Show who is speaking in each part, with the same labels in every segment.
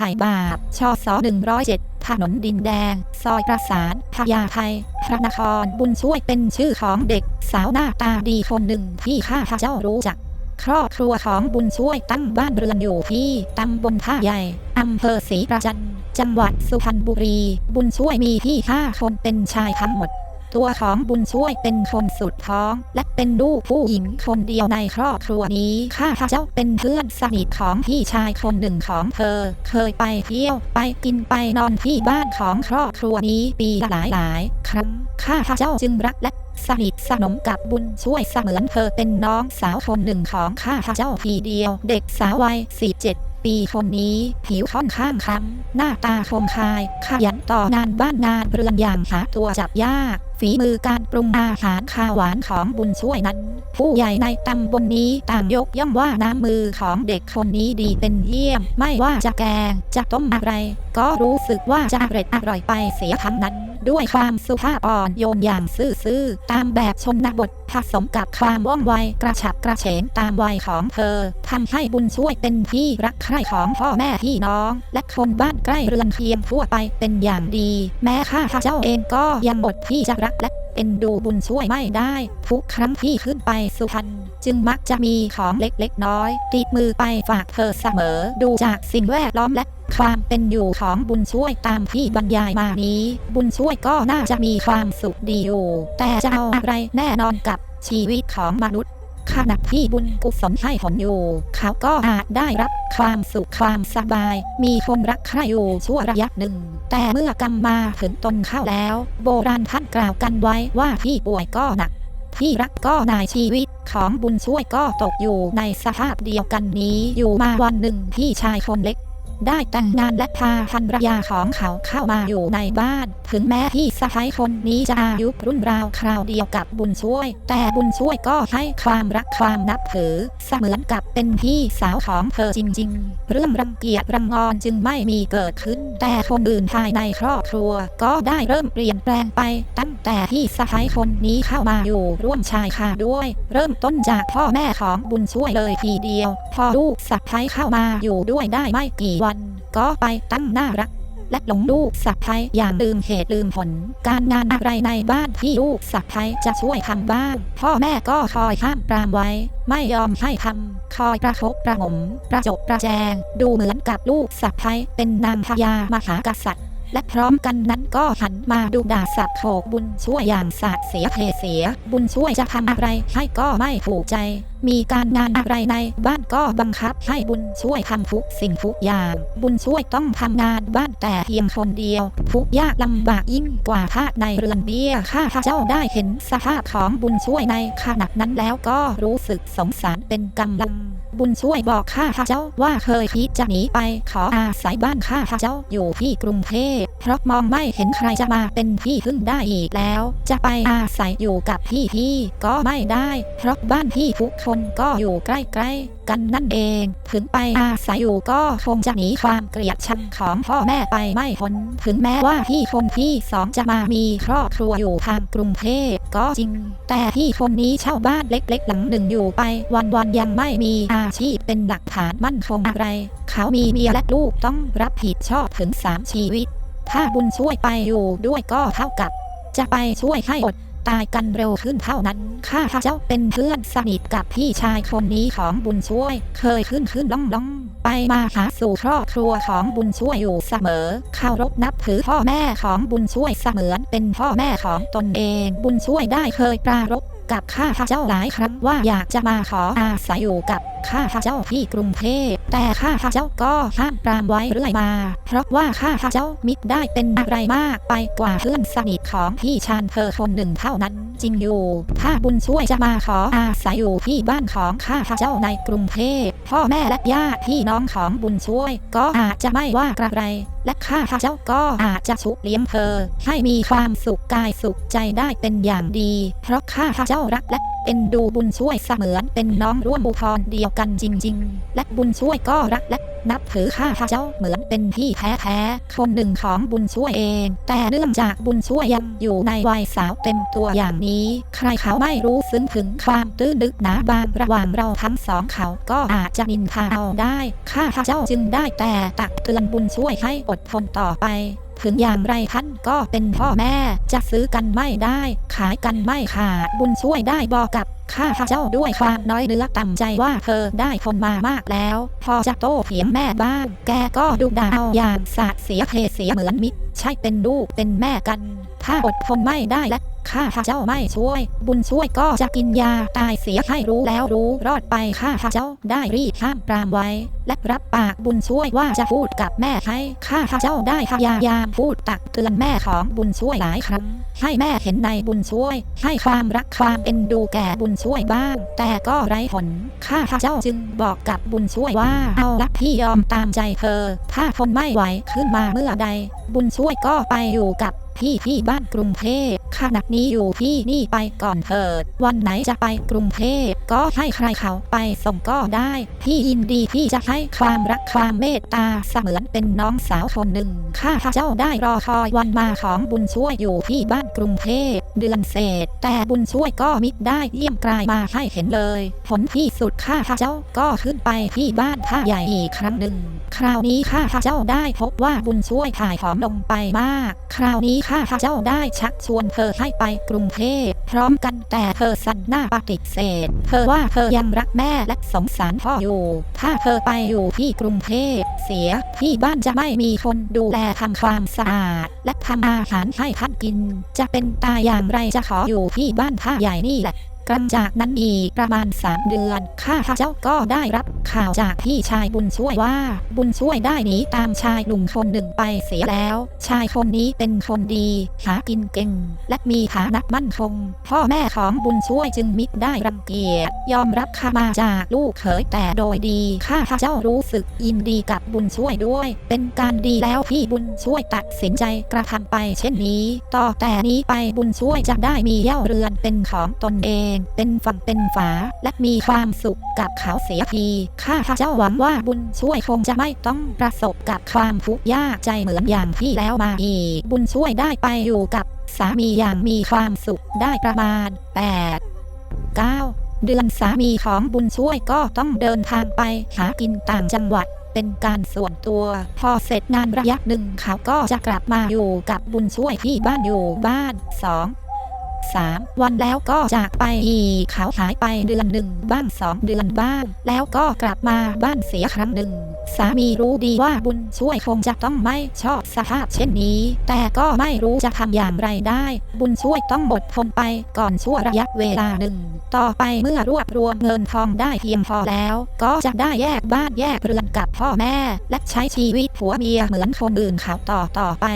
Speaker 1: ไผ่บาปชอสอ107 ถนนดินแดง ซอยประสานพญาไทพระนครบุญช่วยเป็นชื่อของเด็กสาวหน้าตาดีคนหนึ่งที่ข้าพเจ้ารู้จัก ครอบครัวของบุญช่วยตั้งบ้านเรือนอยู่ที่ตำบลท่าใหญ่ อำเภอศรีประจัน จังหวัดสุพรรณบุรี บุญช่วยมีพี่ห้าคนเป็นชายทั้งหมด ตัวของบุญช่วยเป็นคนสุดท้อง และเป็นลูกผู้หญิงคนเดียวในครอบครัวนี้ข้าพเจ้าเป็นเพื่อนสนิทของพี่ชายคนหนึ่งของเธอ เคยไปเที่ยวไปกินไปนอนที่บ้านของครอบครัวนี้ปีละหลายหลายครั้งข้าพเจ้าจึงรักและสนิทสนมกับบุญช่วยเสมือนเธอเป็นน้องสาวคนหนึ่งของข้าพเจ้าทีเดียว เด็กสาววัย47ปีคนนี้ผิวค่อนข้างคล้ำหน้าตาคมคาย ขยันต่องานบ้านงานเรือนอย่างหาตัวจับยาก ฝีมือการปรุงอาหารข้าวหวานของบุญช่วยนั้น ผู้ใหญ่ในตำบลนนี้ต่างยกย่องว่าน้ำมือของเด็กคนนี้ดีเป็นเยี่ยม ไม่ว่าจะแกงจะต้มอะไร ก็รู้สึกว่าจะอร่อยอร่อยไปเสียทั้งนั้น ด้วยความสุภาพอ่อนโยนอย่างซื่อๆ ตามแบบชนบทผสมกับความว่องไวกระฉับกระเฉงตามวัยของเธอทำให้บุญช่วยเป็นที่รักใคร่ของพ่อแม่พี่น้อง และคนบ้านใกล้เรือนเคียงทั่วไปเป็นอย่างดี แม้ข้าพเจ้าเองก็ยังอดที่จะรักและ เอ็นดูบุญช่วยไม่ได้ ทุกครั้งที่ขึ้นไปสุพรรณจึงมักจะมีของเล็กๆน้อยติดมือไปฝากเธอเสมอดูจากสิ่งแวดล้อมและความเป็นอยู่ของบุญช่วยตามที่บรรยายมานี้ บุญช่วยก็น่าจะมีความสุขดีอยู่ แต่จะเอาอะไรแน่นอนกับชีวิตของมนุษย์ ขณะที่บุญกุศลให้ผลอยู่ เขาก็อาจได้รับความสุขความสบาย มีคนรักใครอยู่ชั่วระยะหนึ่ง แต่เมื่อกรรมมาถึงตนเข้าแล้ว โบราณท่านกล่าวกันไว้ว่าที่ป่วยก็หนัก ที่รักก็นายชีวิตของบุญช่วยก็ตกอยู่ในสภาพเดียวกันนี้อยู่มาวันหนึ่งพี่ชายคนเล็ก ได้แต่งงานและพาภรรยาของเขาเข้ามาอยู่ในบ้าน ถึงแม้ที่สะพ้ายคนนี้จะอายุรุ่นราวคราวเดียวกับบุญช่วย แต่บุญช่วยก็ให้ความรักความนับถือ เสมือนกับเป็นพี่สาวของเธอจริง ๆ เรื่องรังเกียจรังงอนจึงไม่มีเกิดขึ้น แต่คนอื่นภายในครอบครัว ก็ได้เริ่มเปลี่ยนแปลงไป ตั้งแต่ที่สะพ้ายคนนี้เข้ามาอยู่ร่วมชายคาด้วย เริ่มต้นจากพ่อแม่ของบุญช่วยเลยทีเดียว พอลูกสะพ้ายเข้ามาอยู่ด้วยได้ไม่กี่วันก็ไปตั้งหน้ารัก และหลงลูกสะพ้ยอย่างลืมเหตุลืมผล การงานอะไรในบ้านที่ลูกสะพ้ยจะช่วยทำบ้าง พ่อแม่ก็คอยห้ามปรามไว้ ไม่ยอมให้ทำคอยประคบประหงมประจบประแจง ดูเหมือนกับลูกสะพ้ยเป็นนางพญามหากษัตริย์ และพร้อมกันนั้นก็หันมาดูดาสับโขกบุญช่วยอย่างสาดเสียเพเสีย บุญช่วยจะทำอะไรให้ก็ไม่ถูกใจ มีการงานอะไรในบ้านก็บังคับให้บุญช่วยทำทุกสิ่งทุกอย่าง บุญช่วยต้องทำงานบ้านแต่เพียงคนเดียว ทุกยากลำบากยิ่งกว่าทาในเรือนเบี้ยข้าพเจ้าได้เห็นสภาพของบุญช่วยในขณะนั้นแล้วก็รู้สึกสงสารเป็นกำลัง บุญช่วยบอกข้าพเจ้าว่าเคยคิดจะหนีไปขออาศัยบ้านข้าพเจ้าอยู่ที่กรุงเทพเพราะมองไม่เห็นใครจะมาเป็นที่พึ่งได้อีกแล้ว จะไปอาศัยอยู่กับพี่พี่ก็ไม่ได้ เพราะบ้านพี่ทุกคนก็อยู่ใกล้ๆกันนั่นเองถึงไปอาศัยอยู่ก็คงจะหนีความเกลียดชังของพ่อแม่ไปไม่พ้นถึงแม้ว่าพี่คนที่สองจะมามีครอบครัวอยู่ทางกรุงเทพก็จริง แต่พี่คนนี้เช่าบ้านเล็กๆ หลังหนึ่งอยู่ไปวันๆยังไม่มีอาชีพเป็นหลักฐานมั่นคงอะไร เขามีเมียและลูกต้องรับผิดชอบถึงสามชีวิต ถ้าบุญช่วยไปอยู่ด้วยก็เท่ากับ จะไปช่วยให้อดตายกันเร็วขึ้นเท่านั้น ข้าพเจ้าเป็นเพื่อนสนิทกับพี่ชายคนนี้ของบุญช่วย เคยขึ้นขึ้นล่องล่องไปมาหาสู่ครอบครัวของบุญช่วยอยู่เสมอ เคารพนับถือพ่อแม่ของบุญช่วยเสมือนเป็นพ่อแม่ของตนเอง บุญช่วยได้เคยปรารภกับข้าพเจ้าหลายครั้งว่าอยากจะมาขออาศัยอยู่กับ ข้าพระเจ้าที่กรุงเทพแต่ข้าพระเจ้าก็ห้ามปรามไว้เรื่อยมา เพราะว่าข้าพระเจ้ามิได้เป็นอะไรมากไปกว่าเพื่อนสนิทของพี่ชานเธอคนหนึ่งเท่านั้นจริงอยู่ถ้าบุญช่วยจะมาขออาศัยอยู่ที่บ้านของข้าพระเจ้าในกรุงเทพพ่อแม่และญาติพี่น้องของบุญช่วย ก็อาจจะไม่ว่ากระไร และข้าพระเจ้าก็อาจจะชุบเลี้ยงเธอ ให้มีความสุขกายสุขใจได้เป็นอย่างดี เพราะข้าพระเจ้ารักและเป็นดูบุญช่วยเสมือนเป็นน้องร่วมบุพรเดียวกันจริง ๆ และบุญช่วยก็รักและนับถือข้าพระเจ้าเหมือนเป็นพี่แท้ๆคนหนึ่งของบุญช่วยเอง แต่เนื่องจากบุญช่วยยังอยู่ในวัยสาวเต็มตัวอย่างนี้ ใครเขาไม่รู้ซึ้งถึงความตื้นลึกหนาบางระหว่างเราทั้งสองเขาก็อาจจะนินทาเอาได้ ข้าพระเจ้าจึงได้แต่ตักเตือนบุญช่วยให้อดทนต่อไป ถึงอย่างไรท่านก็เป็นพ่อแม่ จะซื้อกันไม่ได้ ขายกันไม่ขาดบุญช่วยได้บอกกับข้าพระเจ้าด้วยความน้อยเนื้อต่ำใจว่าเธอได้ทนมามากแล้ว พอจะโตเถียงแม่บ้าง แกก็ดูดาเอย่างสาดเสียเทเสียเหมือนมิตรใช่เป็นลูกเป็นแม่กัน ถ้าอดทนไม่ได้และ ข้าพระเจ้าไม่ช่วย บุญช่วยก็จะกินยาตายเสียให้รู้แล้วรู้รอดไปข้าพระเจ้าได้รีบห้ามปรามไว้ และรับปากบุญช่วยว่าจะพูดกับแม่ให้ข้าพระเจ้าได้พยายามพูดตักเตือนแม่ของบุญช่วยหลายครั้งให้แม่เห็นในบุญช่วย ให้ความรักความเอ็นดูแก่บุญช่วยบ้าง แต่ก็ไร้ผลข้าพระเจ้าจึงบอกกับบุญช่วยว่าเอาละพี่ยอมตามใจเธอ ถ้าทนไม่ไหวขึ้นมาเมื่อใด บุญช่วยก็ไปอยู่กับ พี่ที่บ้านกรุงเทพขณะนี้อยู่ที่นี่ไปก่อนเถิด วันไหนจะไปกรุงเทพก็ให้ใครเขาไปส่งก็ได้พี่ยินดีที่จะให้ความรักความเมตตาเสมือนเป็นน้องสาวคนหนึ่งข้าพระเจ้าได้รอคอยวันมาของบุญช่วยอยู่ที่บ้านกรุงเทพเดือนเศษ แต่บุญช่วยก็มิได้เยี่ยมกลายมาให้เห็นเลยผลที่สุดข้าพระเจ้าก็ขึ้นไปที่บ้านท่าใหญ่อีกครั้งหนึ่ง คราวนี้ข้าพระเจ้าได้พบว่าบุญช่วยถ่ายผอมลงไปมาก คราวนี้ข้าพระเจ้าได้ชักชวนเธอให้ไปกรุงเทพพร้อมกันแต่เธอสั่นหน้าปฏิเสธ เธอว่าเธอยังรักแม่และสงสารพ่ออยู่ ถ้าเธอไปอยู่ที่กรุงเทพเสียที่บ้านจะไม่มีคนดูแลทำความสะอาด และทำอาหารให้ท่านกิน จะเป็นตายอย่างไรจะขออยู่ที่บ้านท่าใหญ่นี่แหละกลังจากนั้นอีกประมาณ3เดือน ข้าพระเจ้าก็ได้รับ ข่าวจากพี่ชายบุญช่วยว่า บุญช่วยได้หนีตามชายหนุ่มคนหนึ่งไปเสียแล้ว ชายคนนี้เป็นคนดี หากินเก่ง และมีฐานะมั่นคง พ่อแม่ของบุญช่วยจึงมิได้รังเกียจยอมรับขมาจากลูกเขยแต่โดยดีข้าพระเจ้ารู้สึกยินดีกับบุญช่วยด้วย เป็นการดีแล้วที่บุญช่วยตัดสินใจกระทำไปเช่นนี้ ต่อแต่นี้ไปบุญช่วยจะได้มีเย่าเรือนเป็นของตนเอง เป็นฝั่งเป็นฝา และมีความสุขกับเขาเสียทีข้าพระเจ้าหวังว่าบุญช่วยคงจะไม่ต้องประสบกับความทุกข์ยากใจเหมือนอย่างที่แล้วมาอีก บุญช่วยได้ไปอยู่กับสามีอย่างมีความสุขได้ประมาณ 8 9 เดือนสามีของบุญช่วยก็ต้องเดินทางไปหากินต่างจังหวัดเป็นการส่วนตัว พอเสร็จงานระยะหนึ่งเขาก็จะกลับมาอยู่กับบุญช่วยที่บ้านอยู่บ้านส องสามวันแล้วก็จากไปอีกเขาหายไปเดือนหนึ่งบ้างสองเดือนบ้าง แล้วก็กลับมาบ้านเสียครั้งหนึ่ง สามีรู้ดีว่าบุญช่วยคงจะต้องไม่ชอบสภาพเช่นนี้ แต่ก็ไม่รู้จะทำอย่างไรได้ บุญช่วยต้องอดทนไปก่อนชั่วระยะเวลาหนึ่ง ต่อไปเมื่อรวบรวมเงินทองได้เพียงพอแล้ว ก็จะได้แยกบ้านแยกเรือนกับพ่อแม่ และใช้ชีวิตผัวเมียเหมือนคนอื่นเขาต่อต่อไป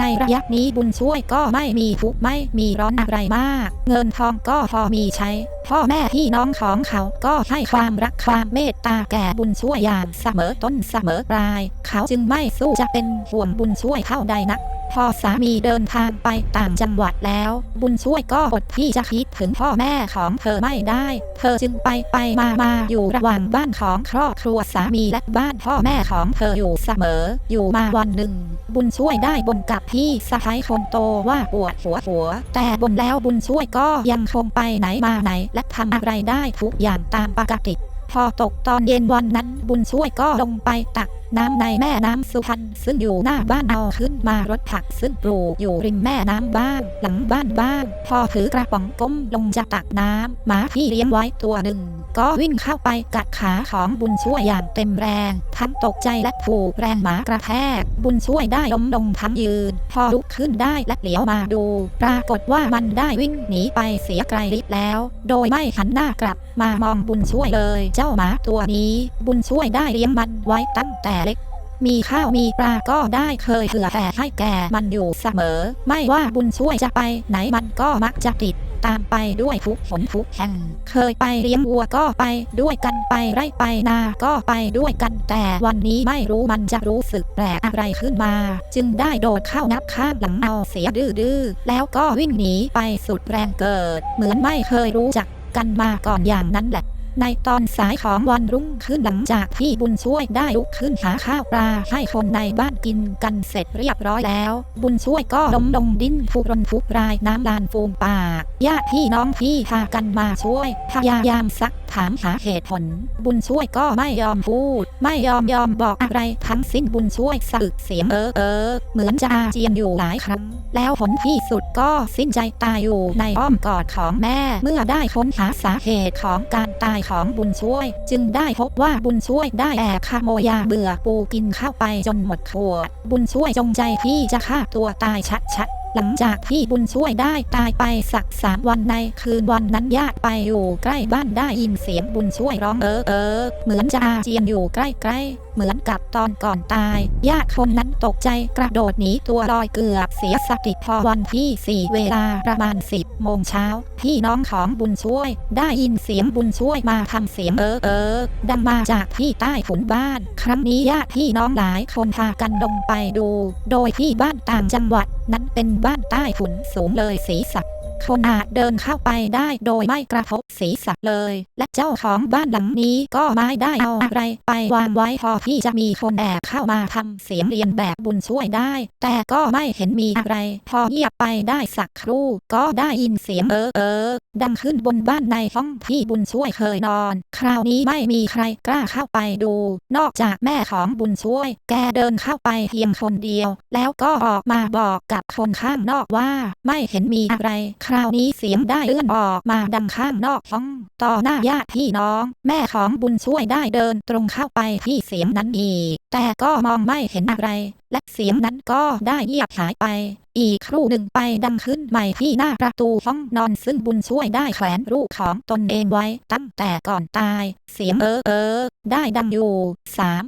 Speaker 1: ในระยะนี้บุญช่วยก็ไม่มีทุกไม่มีร้อนอะไรมาก เงินทองก็พอมีใช้ พ่อแม่พี่น้องของเขาก็ให้ความรักความเมตตาแก่บุญช่วยอย่างเสมอต้นเสมอปลาย เขาจึงไม่สู้จะเป็นห่วงบุญช่วยเท่าใดนัก พอสามีเดินทางไปต่างจังหวัดแล้ว บุญช่วยก็อดที่จะคิดถึงพ่อแม่ของเธอไม่ได้ เธอจึงไปไปมามาอยู่ระหว่างบ้านของครอบครัวสามีและบ้านพ่อแม่ของเธออยู่เสมอ อยู่มาวันหนึ่ง บุญช่วยได้บนกับพี่สะพ้ายคนโตว่าปวดหัวหัว แต่บนแล้วบุญช่วยก็ยังคงไปไหนมาไหน และทำอะไรได้ทุกอย่างตามปกติ พอตกตอนเย็นวันนั้นบุญช่วยก็ลงไปตักน้ำในแม่น้ำสุพรรณซึ่งอยู่หน้าบ้านเอาขึ้นมารถผักซึ่งปลูกอยู่ริมแม่น้ำบ้างหลังบ้านบ้างพอถือกระป๋องก้มลงจะตักน้ำหมาที่เลี้ยงไว้ตัวหนึ่ง ก็วิ่งเข้าไปกัดขาของบุญช่วยอย่างเต็มแรง ทั้งตกใจและถูกแรงหมากระแทก บุญช่วยได้ล้มลงทั้งยืน พอลุกขึ้นได้และเหลียวมาดู ปรากฏว่ามันได้วิ่งหนีไปเสียไกลลิบแล้ว โดยไม่หันหน้ากลับมามองบุญช่วยเลย เจ้าหมาตัวนี้ บุญช่วยได้เลี้ยงมันไว้ตั้งแต่เล็ก มีข้าวมีปลาก็ได้เคยเผื่อแผ่ให้แก่มันอยู่เสมอ ไม่ว่าบุญช่วยจะไปไหนมันก็มักจะติดตามไปด้วยทุกผลทุกแห่ง เคยไปเลี้ยงวัวก็ไปด้วยกันไปไร่ไปนาก็ไปด้วยกันแต่วันนี้ไม่รู้มันจะรู้สึกแปลกอะไรขึ้นมา จึงได้โดดเข้านับข้างหลังเอาเสียดื้อๆแล้วก็วิ่งหนีไปสุดแรงเกิด เหมือนไม่เคยรู้จักกันมาก่อนอย่างนั้นแหละ ในตอนสายของวันรุ่งขึ้นหลังจากที่บุญช่วยได้ลุกขึ้นหาข้าวปลาให้คนในบ้านกินกันเสร็จเรียบร้อยแล้ว บุญช่วยก็ล้มลงดิ้นทุรนทุรายน้ำลานฟูมปากญาติพี่น้องพี่พากันมาช่วย พยายามซักถามหาเหตุผล บุญช่วยก็ไม่ยอมพูด ไม่ยอมยอมบอกอะไรทั้งสิ้นบุญช่วยสะอึกเสียงเออเออเหมือนจะอาเจียนอยู่หลายครั้ง แล้วผลที่สุดก็สิ้นใจตายอยู่ในอ้อมกอดของแม่เมื่อได้ค้นหาสาเหตุของการตายของบุญช่วย จึงได้พบว่าบุญช่วยได้แอบขโมยยาเบื่อปูกินเข้าไปจนหมดขวดบุญช่วยจงใจที่จะฆ่าตัวตายชัดๆ หลังจากที่บุญช่วยได้ตายไปสักสามวันในคืนวันนั้นญาติไปอยู่ใกล้บ้านได้ยินเสียงบุญช่วยร้องเออเออเหมือนจะอาเจียนอยู่ใกล้ๆเหมือนกับตอนก่อนตาย ญาติคนนั้นตกใจกระโดดหนีตัวลอยเกือบเสียสติพอวันที่สี่เวลาประมาณสิบโมงเช้า พี่น้องของบุญช่วย ได้ยินเสียงบุญช่วยมาทำเสียงเออเออดังมาจากที่ใต้ถุนบ้าน ครั้งนี้ญาติพี่น้องหลายคนพากันลงไปดู โดยที่บ้านต่างจังหวัดนั้นเป็นบ้านใต้ฝุ่นสูงเลยสีสัก คนอาจเดินเข้าไปได้โดยไม่กระทบศีรษะเลย และเจ้าของบ้านหลังนี้ก็ไม่ได้เอาอะไรไปวางไว้พอที่จะมีคนแอบเข้ามาทำเสียงเรียนแบบบุญช่วยได้ แต่ก็ไม่เห็นมีอะไร พอเงียบไปได้สักครู่ ก็ได้ยินเสียงเออเออดังขึ้นบนบ้านในห้องที่บุญช่วยเคยนอน คราวนี้ไม่มีใครกล้าเข้าไปดู นอกจากแม่ของบุญช่วย แกเดินเข้าไปเพียงคนเดียว แล้วก็ออกมาบอกกับคนข้างนอกว่า ไม่เห็นมีอะไรคราวนี้เสียงได้เอื้อนออกมาดังข้างนอกห้อง ต่อหน้าญาติพี่น้อง แม่ของบุญช่วยได้เดินตรงเข้าไปที่เสียงนั้นอีก แต่ก็มองไม่เห็นอะไร และเสียงนั้นก็ได้เงียบหายไป อีกครู่หนึ่งไปดังขึ้นใหม่ที่หน้าประตูห้องนอนซึ่งบุญช่วยได้แขวนรูปของตนเองไว้ตั้งแต่ก่อนตาย เสียงเออเออได้ดังอยู่สาม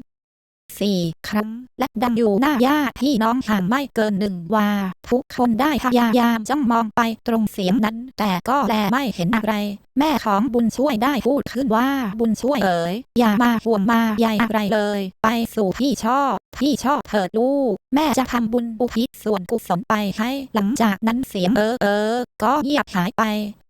Speaker 1: สี่ครั้ง และดังอยู่หน้าญาติพี่น้องห่างไม่เกินหนึ่งวา ทุกคนได้พยายามจ้องมองไปตรงเสียงนั้น แต่ก็แลไม่เห็นอะไร แม่ของบุญช่วยได้พูดขึ้นว่าบุญช่วยเอ๋ยอย่ามาห่วงมาใยอะไรเลย ไปสู่พี่ชอบ พี่ชอบเถิดลูก แม่จะทำบุญอุทิศส่วนกุศลไปให้ หลังจากนั้นเสียงเออเออ ก็เงียบหายไป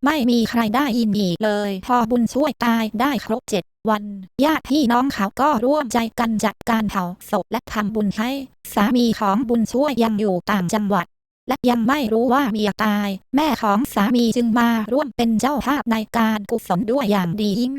Speaker 1: ไม่มีใครได้ยินอีกเลย พอบุญช่วยตายได้ครบเจ็ดวันญาติพี่น้องเขาก็ร่วมใจกันจัดการเผาศพและทำบุญให้ สามีของบุญช่วยยังอยู่ต่างจังหวัด และยังไม่รู้ว่าเมียตาย แม่ของสามีจึงมาร่วมเป็นเจ้าภาพในการกุศลด้วยอย่างดียิ่ง